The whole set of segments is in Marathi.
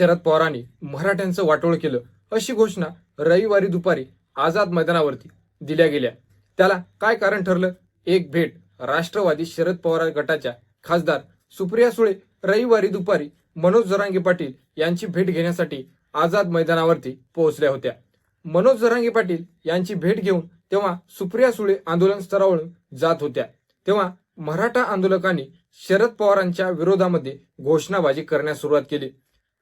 शरद पवारांनी मराठ्यांचं वाटोळ केलं अशी घोषणा रविवारी दुपारी आझाद मैदानावरती दिल्या गेल्या. त्याला काय कारण ठरलं? एक भेट. राष्ट्रवादी शरद पवार गटाच्या खासदार सुप्रिया सुळे रविवारी दुपारी मनोज जरांगे पाटील यांची भेट घेण्यासाठी आझाद मैदानावरती पोहोचल्या होत्या. मनोज जरांगे पाटील यांची भेट घेऊन तेव्हा सुप्रिया सुळे आंदोलन स्तरावरून जात होत्या. तेव्हा मराठा आंदोलकांनी शरद पवारांच्या विरोधामध्ये घोषणाबाजी करण्यास सुरुवात केली.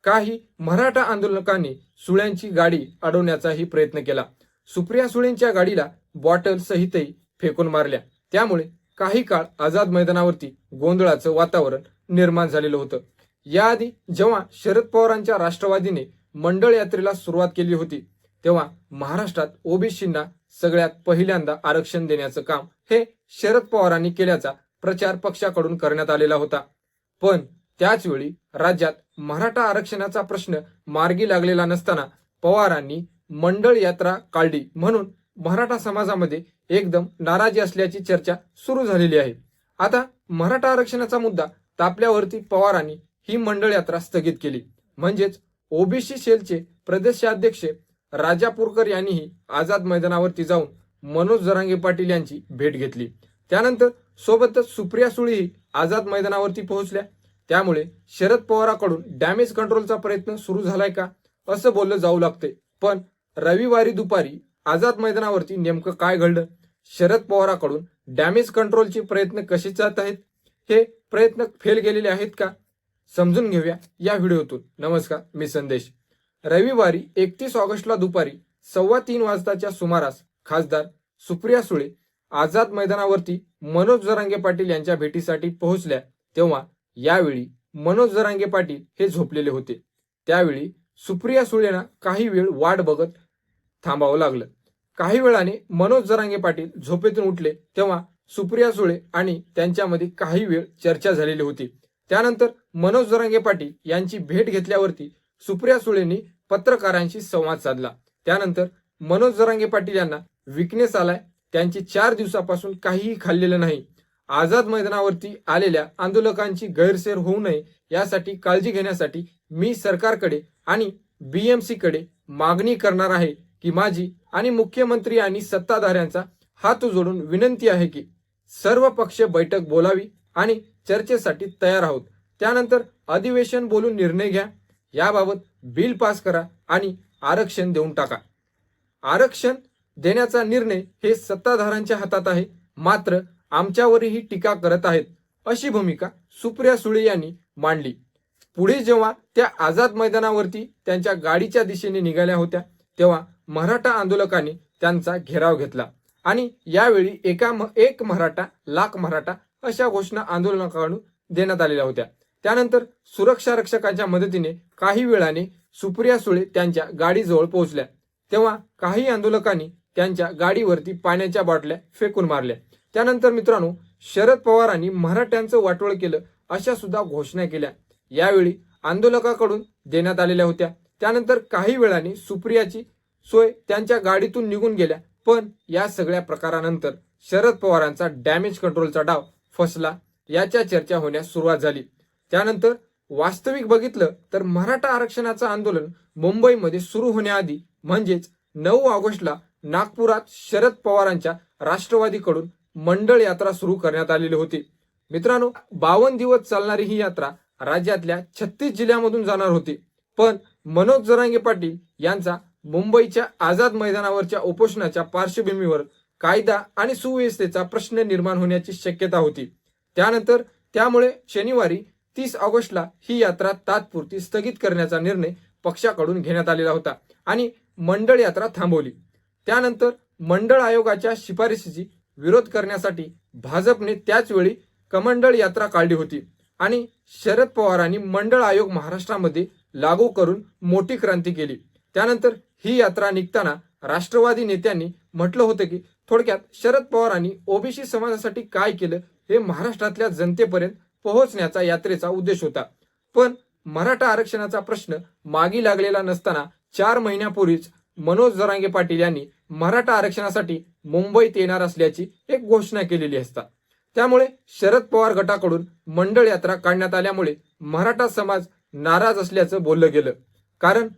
काही मराठा आंदोलकांनी सुळ्यांची गाडी अडवण्याचाही प्रयत्न केला. सुप्रिया सुळेंच्या गाडीला बॉटल सहितही फेकून मारल्या. त्यामुळे काही काळ आझाद मैदानावरती गोंधळाचं वातावरण निर्माण झालेलं होतं. याआधी जेव्हा शरद पवारांच्या राष्ट्रवादीने मंडळ यात्रेला सुरुवात केली होती तेव्हा महाराष्ट्रात ओबीसींना सगळ्यात पहिल्यांदा आरक्षण देण्याचं काम हे शरद पवारांनी केल्याचा प्रचार पक्षाकडून करण्यात आलेला होता. पण त्याचवेळी राज्यात मराठा आरक्षणाचा प्रश्न मार्गी लागलेला नसताना पवारांनी मंडळ यात्रा काढली म्हणून मराठा समाजामध्ये एकदम नाराजी असल्याची चर्चा सुरू झालेली आहे. आता मराठा आरक्षणाचा मुद्दा तापल्यावरती पवारांनी ही मंडळ यात्रा स्थगित केली. म्हणजेच ओबीसी सेलचे प्रदेशाध्यक्ष राजापूरकर यांनीही आझाद मैदानावरती जाऊन मनोज जरांगे पाटील यांची भेट घेतली. त्यानंतर सोबतच सुप्रिया सुळेही आझाद मैदानावरती पोहोचल्या. त्यामुळे शरद पवाराकडून डॅमेज कंट्रोलचा प्रयत्न सुरू झालाय का? असं बोललं जाऊ लागते पण रविवारी दुपारी आझाद मैदानावरती नेमकं काय घडलं? शरद पवाराकडून डॅमेज कंट्रोलचे प्रयत्न कसे जात आहेत? हे प्रयत्न फेल गेलेले आहेत का? समजून घेऊया या व्हिडिओतून. नमस्कार मी संदेश. रविवारी एकतीस ऑगस्टला दुपारी सव्वा तीन वाजताच्या सुमारास खासदार सुप्रिया सुळे आझाद मैदानावरती मनोज जरांगे पाटील यांच्या भेटीसाठी पोहोचल्या तेव्हा यावेळी मनोज जरांगे पाटील हे झोपलेले होते. त्यावेळी सुप्रिया सुळेंना काही वेळ वाट बघत थांबावं लागलं. काही वेळाने मनोज जरांगे पाटील झोपेतून उठले तेव्हा सुप्रिया सुळे आणि त्यांच्यामध्ये काही वेळ चर्चा झालेली होती. त्यानंतर मनोज जरांगे पाटील यांची भेट घेतल्यावरती सुप्रिया सुळेंनी पत्रकारांशी संवाद साधला. त्यानंतर मनोज जरांगे पाटील यांना विकनेस आलाय त्यांची चार दिवसापासून काहीही खाल्लेलं नाही. आझाद मैदानावरती आलेल्या आंदोलकांची गैरसेर होऊ नये यासाठी काळजी घेण्यासाठी मी सरकारकडे आणि बीएमसी कडे मागणी करणार आहे की माझी आणि मुख्यमंत्री आणि सत्ताधाऱ्यांचा हात जोडून विनंती आहे की सर्व पक्ष बैठक बोलावी आणि चर्चेसाठी तयार आहोत. त्यानंतर अधिवेशन बोलून निर्णय घ्या. याबाबत बिल पास करा आणि आरक्षण देऊन टाका. आरक्षण देण्याचा निर्णय हे सत्ताधाऱ्यांच्या हातात आहे. मात्र आमच्यावरही टीका करत आहेत अशी भूमिका सुप्रिया सुळे यांनी मांडली. पुढे जेव्हा त्या आझाद मैदानावरती त्यांच्या गाडीच्या दिशेने निघाल्या होत्या तेव्हा मराठा आंदोलकांनी त्यांचा घेराव घेतला. आणि यावेळी एका म- एक मराठा लाख मराठा अशा घोषणा आंदोलकांकडून देण्यात आलेल्या होत्या. त्यानंतर सुरक्षा रक्षकांच्या मदतीने काही वेळाने सुप्रिया सुळे त्यांच्या गाडीजवळ पोहोचल्या. तेव्हा काही आंदोलकांनी त्यांच्या गाडीवरती पाण्याच्या बाटल्या फेकून मारल्या. त्यानंतर मित्रांनो शरद पवारांनी मराठ्यांचं वाटोळ केलं अशा सुद्धा घोषणा केल्या. यावेळी आंदोलकाकडून देण्यात आलेल्या होत्या. त्यानंतर काही वेळाने सुप्रियाची सोय त्यांच्या गाडीतून निघून गेल्या. पण या सगळ्या प्रकारानंतर शरद पवारांचा डॅमेज कंट्रोलचा डाव फसला. याच्या चर्चा होण्यास सुरुवात झाली. त्यानंतर वास्तविक बघितलं तर मराठा आरक्षणाचं आंदोलन मुंबईमध्ये सुरू होण्याआधी म्हणजेच नऊ ऑगस्टला नागपुरात शरद पवारांच्या राष्ट्रवादीकडून मंडळ यात्रा सुरू करण्यात आलेली होती. मित्रांनो बावन्न दिवस चालणारी ही यात्रा राज्यातल्या छत्तीस जिल्ह्यामधून जाणार होती. पण मनोज जरांगे पाटील यांचा मुंबईच्या आझाद मैदानावरच्या उपोषणाच्या पार्श्वभूमीवर कायदा आणि सुव्यवस्थेचा प्रश्न निर्माण होण्याची शक्यता होती. त्यानंतर त्यामुळे शनिवारी तीस ऑगस्टला ही यात्रा तात्पुरती स्थगित करण्याचा निर्णय पक्षाकडून घेण्यात आलेला होता आणि मंडळ यात्रा थांबवली. त्यानंतर मंडळ आयोगाच्या शिफारशीची विरोध करण्यासाठी भाजपने त्याचवेळी कमंडळ यात्रा काढली होती आणि शरद पवारांनी मंडळ आयोग महाराष्ट्रामध्ये लागू करून मोठी क्रांती केली. त्यानंतर ही यात्रा निघताना राष्ट्रवादी नेत्यांनी म्हटलं होतं की थोडक्यात शरद पवारांनी ओबीसी समाजासाठी काय केलं हे महाराष्ट्रातल्या जनतेपर्यंत पोहोचण्याचा यात्रेचा उद्देश होता. पण मराठा आरक्षणाचा प्रश्न मागी लागलेला नसताना चार महिन्यापूर्वीच मनोज जरांगे पाटील यांनी मराठा आरक्षणासाठी मुंबईत येणार असल्याची एक घोषणा केलेली असता. त्यामुळे शरद पवार गटाकडून मंडळ यात्रा काढण्यात आल्यामुळे मराठा समाज नाराज असल्याचं बोललं गेलं. कारण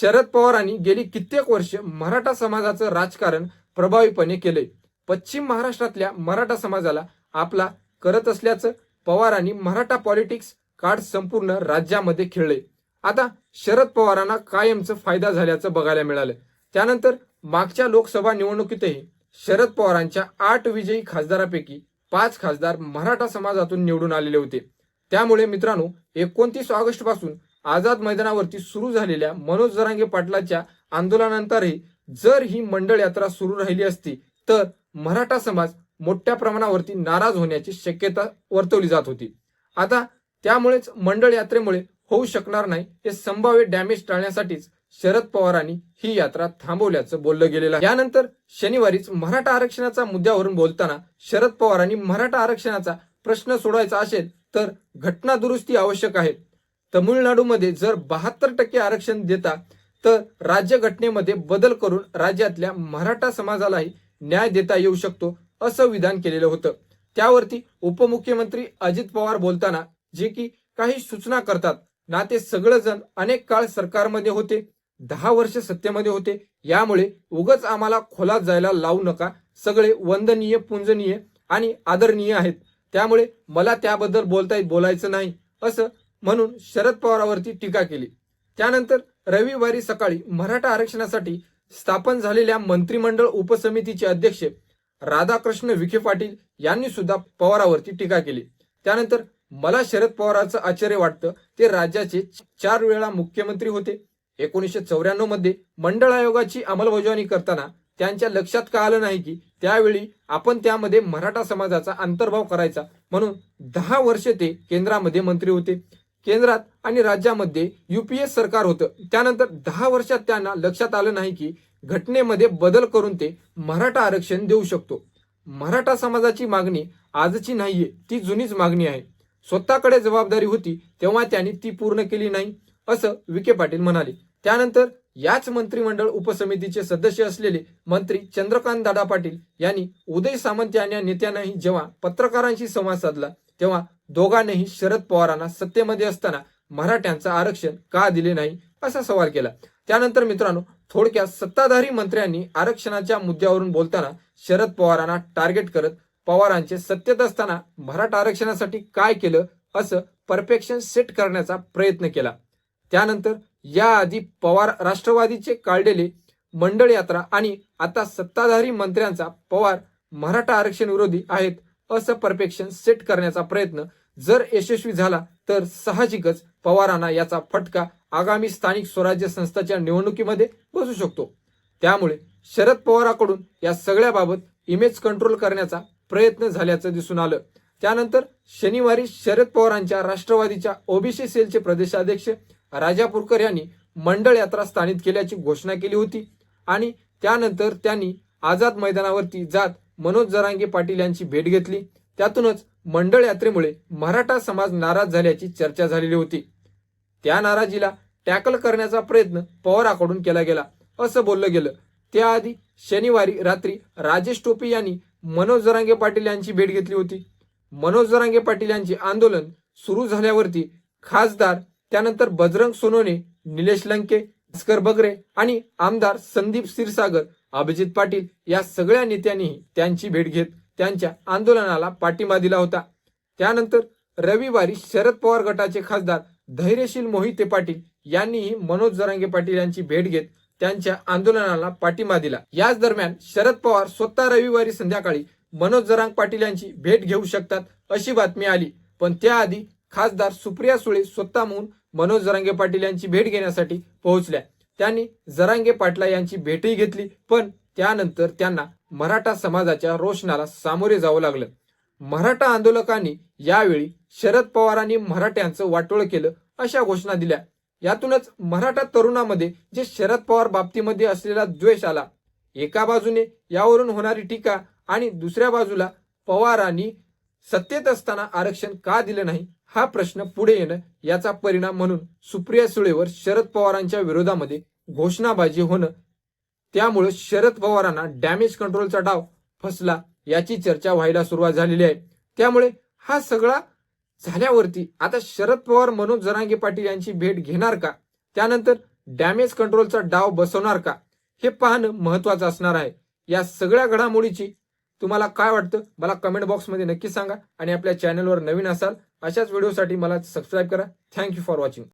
शरद पवारांनी गेली कित्येक वर्ष मराठा समाजाचं राजकारण प्रभावीपणे केलंय. पश्चिम महाराष्ट्रातल्या मराठा समाजाला आपला करत असल्याचं पवारांनी मराठा पॉलिटिक्स कार्ड संपूर्ण राज्यामध्ये खेळले आता शरद पवारांना कायमचं फायदा झाल्याचं बघायला मिळालं. त्यानंतर मागच्या लोकसभा निवडणुकीतही शरद पवारांच्या आठ विजयी खासदारापैकी पाच खासदार मराठा समाजातून निवडून आलेले होते. त्यामुळे मित्रांनो एकोणतीस ऑगस्टपासून आझाद मैदानावरती सुरू झालेल्या मनोज जरांगे पाटलाच्या आंदोलनानंतरही जर ही मंडळ यात्रा सुरू राहिली असती तर मराठा समाज मोठ्या प्रमाणावरती नाराज होण्याची शक्यता वर्तवली जात होती. आता त्यामुळेच मंडळ यात्रेमुळे होऊ शकणार नाही हे संभाव्य डॅमेज टाळण्यासाठीच शरद पवारांनी ही यात्रा थांबवल्याचं बोललं गेलेलं आहे. यानंतर शनिवारीच मराठा आरक्षणाचा मुद्द्यावरून बोलताना शरद पवारांनी मराठा आरक्षणाचा प्रश्न सोडवायचा असेल तर घटना दुरुस्ती आवश्यक आहे. तमिळनाडूमध्ये जर बहात्तर टक्के आरक्षण देता तर राज्यघटनेमध्ये बदल करून राज्यातल्या मराठा समाजालाही न्याय देता येऊ शकतो असं विधान केलेलं होतं. त्यावरती उपमुख्यमंत्री अजित पवार बोलताना जे की काही सूचना करतात. ना ते सगळेजण अनेक काळ सरकारमध्ये होते. दहा वर्ष सत्तेमध्ये होते. यामुळे उगच आम्हाला खोलात जायला लावू नका. सगळे वंदनीय पुंजनीय आणि आदरणीय आहेत. त्यामुळे मला त्याबद्दल बोलता बोलायचं नाही असं म्हणून शरद पवारावरती टीका केली. त्यानंतर रविवारी सकाळी मराठा आरक्षणासाठी स्थापन झालेल्या मंत्रिमंडळ उपसमितीचे अध्यक्ष राधाकृष्ण विखे पाटील यांनी सुद्धा पवारावरती टीका केली. त्यानंतर मला शरद पवारांचं आश्चर्य वाटतं. ते राज्याचे चार वेळा मुख्यमंत्री होते. एकोणीसशे चौऱ्याण्णवमध्ये मंडळ आयोगाची अंमलबजावणी करताना त्यांच्या लक्षात का आलं नाही की त्यावेळी आपण त्यामध्ये मराठा समाजाचा अंतर्भाव करायचा म्हणून दहा वर्षे ते केंद्रामध्ये मंत्री होते. केंद्रात आणि राज्यामध्ये युपीए सरकार होतं. त्यानंतर दहा वर्षात त्यांना लक्षात आलं नाही की घटनेमध्ये बदल करून ते मराठा आरक्षण देऊ शकतो. मराठा समाजाची मागणी आजची नाहीये ती जुनीच मागणी आहे. स्वतःकडे जबाबदारी होती तेव्हा त्यांनी ती पूर्ण केली नाही असं विखे पाटील म्हणाले. त्यानंतर याच मंत्रिमंडळ उपसमितीचे सदस्य असलेले मंत्री चंद्रकांत दादा पाटील यांनी उदय सामंत या नेत्यांनाही जेव्हा पत्रकारांशी संवाद साधला तेव्हा दोघांनीही शरद पवारांना सत्तेमध्ये असताना मराठ्यांचं आरक्षण का दिले नाही असा सवाल केला. त्यानंतर मित्रांनो थोडक्यात सत्ताधारी मंत्र्यांनी आरक्षणाच्या मुद्द्यावरून बोलताना शरद पवारांना टार्गेट करत पवारांचे सत्तेत असताना मराठा आरक्षणासाठी काय केलं असं परफेक्शन सेट करण्याचा प्रयत्न केला. त्यानंतर याआधी पवार राष्ट्रवादीचे काढलेले मंडळ यात्रा आणि आता सत्ताधारी मंत्र्यांचा पवार मराठा आरक्षण विरोधी आहेत असं परफेक्शन सेट करण्याचा प्रयत्न जर यशस्वी झाला तर साहजिकच पवारांना याचा फटका आगामी स्थानिक स्वराज्य संस्थाच्या निवडणुकीमध्ये बसू शकतो. त्यामुळे शरद पवाराकडून या सगळ्याबाबत इमेज कंट्रोल करण्याचा प्रयत्न झाल्याचं दिसून आलं. त्यानंतर शनिवारी शरद पवारांच्या राष्ट्रवादीच्या ओबीसी सेलचे प्रदेशाध्यक्ष राजापूरकर यांनी मंडळ यात्रा स्थानित केल्याची घोषणा केली होती आणि त्यानंतर त्यांनी आझाद मैदानावरती जात मनोज जरांगे पाटील यांची भेट घेतली. त्यातूनच मंडळ यात्रेमुळे मराठा समाज नाराज झाल्याची चर्चा झालेली होती. त्या नाराजीला टॅकल करण्याचा प्रयत्न पवाराकडून केला गेला. असं बोललं गेलं. त्याआधी शनिवारी रात्री राजेश टोपे यांनी मनोज जरांगे पाटील यांची भेट घेतली होती. मनोज जरांगे पाटील यांचे आंदोलन सुरू झाल्यावरती खासदार त्यानंतर बजरंग सोनोने निलेश लंके भास्कर बगरे आणि आमदार संदीप क्षीरसागर अभिजित पाटील या सगळ्या नेत्यांनीही त्यांची भेट घेत त्यांच्या आंदोलनाला पाठिंबा दिला होता. त्यानंतर रविवारी शरद पवार गटाचे खासदार धैर्यशील मोहिते पाटील यांनीही मनोज जरांगे पाटील यांची भेट घेत त्यांच्या आंदोलनाला पाठिंबा दिला. याच दरम्यान शरद पवार स्वतः रविवारी संध्याकाळी मनोज जरांग पाटील यांची भेट घेऊ शकतात अशी बातमी आली. पण त्याआधी खासदार सुप्रिया सुळे स्वतःहून मनोज जरांगे पाटील यांची भेट घेण्यासाठी पोहोचल्या. त्यांनी जरांगे पाटला यांची भेटही घेतली पण त्यानंतर त्यांना मराठा समाजाच्या रोषणाला सामोरे जावं लागलं. मराठा आंदोलकांनी यावेळी शरद पवारांनी मराठ्यांचं वाटोळ केलं अशा घोषणा दिल्या. यातूनच मराठा तरुणामध्ये जे शरद पवार बाबतीमध्ये असलेला द्वेष आला. एका बाजूने यावरून होणारी टीका आणि दुसऱ्या बाजूला पवारांनी सत्तेत असताना आरक्षण का दिलं नाही हा प्रश्न पुढे येणं याचा परिणाम म्हणून सुप्रिया सुळेवर शरद पवारांच्या विरोधामध्ये घोषणाबाजी होणं त्यामुळे शरद पवारांना डॅमेज कंट्रोलचा डाव फसला याची चर्चा व्हायला सुरुवात झालेली आहे. त्यामुळे हा सगळा झाल्यावरती आता शरद पवार मनोज जरांगे पाटील यांची भेट घेणार का? त्यानंतर डॅमेज कंट्रोलचा डाव बसवणार का? हे पाहणं महत्वाचं असणार आहे. या सगळ्या घडामोडीची तुम्हाला काय वाटतं? मला कमेंट बॉक्समध्ये नक्की सांगा आणि आपल्या चॅनलवर नवीन असाल अशाच व्हिडिओसाठी मला सबस्क्राईब करा. Thank you for watching